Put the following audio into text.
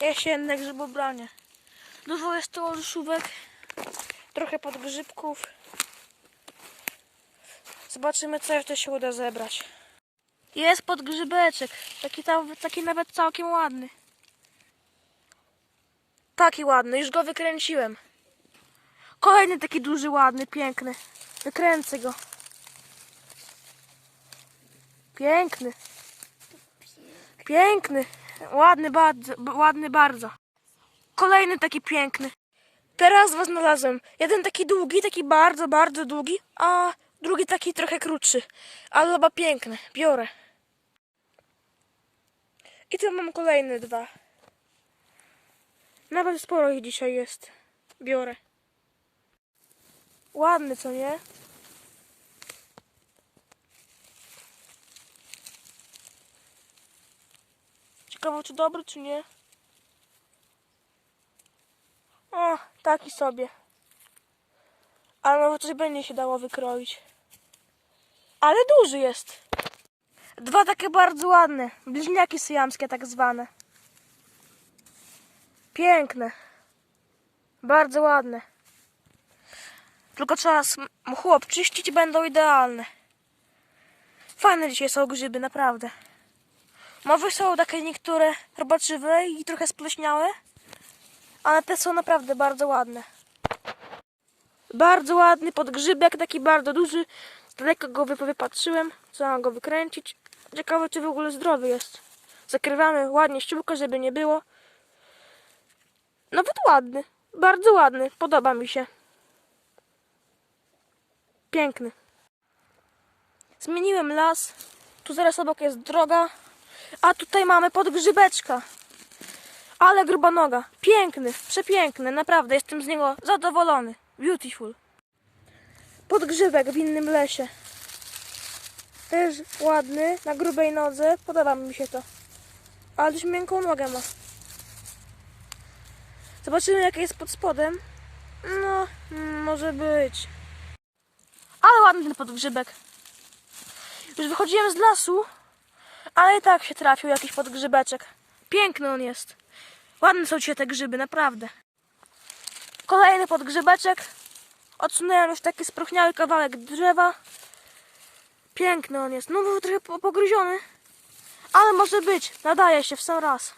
Jesienne grzybobranie. Dużo jest tu olszówek. Trochę podgrzybków. Zobaczymy, co jeszcze się uda zebrać. Jest podgrzybeczek. Taki, taki nawet całkiem ładny. Taki ładny, już go wykręciłem. Kolejny taki duży, ładny, piękny. Wykręcę go. Piękny. Piękny. Ładny bardzo, ładny bardzo. Kolejny taki piękny. Teraz dwa znalazłem. Jeden taki długi, taki bardzo, bardzo długi, a drugi taki trochę krótszy. Ale chyba piękny. Biorę. I tu mam kolejne dwa. Nawet sporo ich dzisiaj jest. Biorę. Ładny, co nie? Ciekawe, czy dobry, czy nie. O, taki sobie. Ale może coś będzie się dało wykroić. Ale duży jest. Dwa takie bardzo ładne. Bliźniaki syjamskie tak zwane. Piękne. Bardzo ładne. Tylko trzeba obczyścić i będą idealne. Fajne dzisiaj są grzyby, naprawdę. Może są takie niektóre robaczywe i trochę spleśniałe, ale te są naprawdę bardzo ładne. Bardzo ładny podgrzybek, taki bardzo duży. Daleko go wy- wypatrzyłem, trzeba go wykręcić. Ciekawe, czy w ogóle zdrowy jest. Zakrywamy ładnie ściółkę, żeby nie było. Nawet ładny, bardzo ładny, podoba mi się. Piękny. Zmieniłem las. Tu zaraz obok jest droga. A tutaj mamy podgrzybeczka. Ale gruba noga. Piękny, przepiękny, naprawdę. Jestem z niego zadowolony. Beautiful. Podgrzybek w innym lesie. Też ładny, na grubej nodze. Podoba mi się to. Ale dość miękką nogę ma. Zobaczymy, jakie jest pod spodem. No, mm, może być. Ale ładny ten podgrzybek. Już wychodziłem z lasu, ale i tak się trafił jakiś podgrzybeczek. Piękny on jest. Ładne są dzisiaj te grzyby, naprawdę. Kolejny podgrzybeczek. Odsunąłem już taki spróchniały kawałek drzewa. Piękny on jest. No był trochę po- pogryziony, ale może być. Nadaje się w sam raz.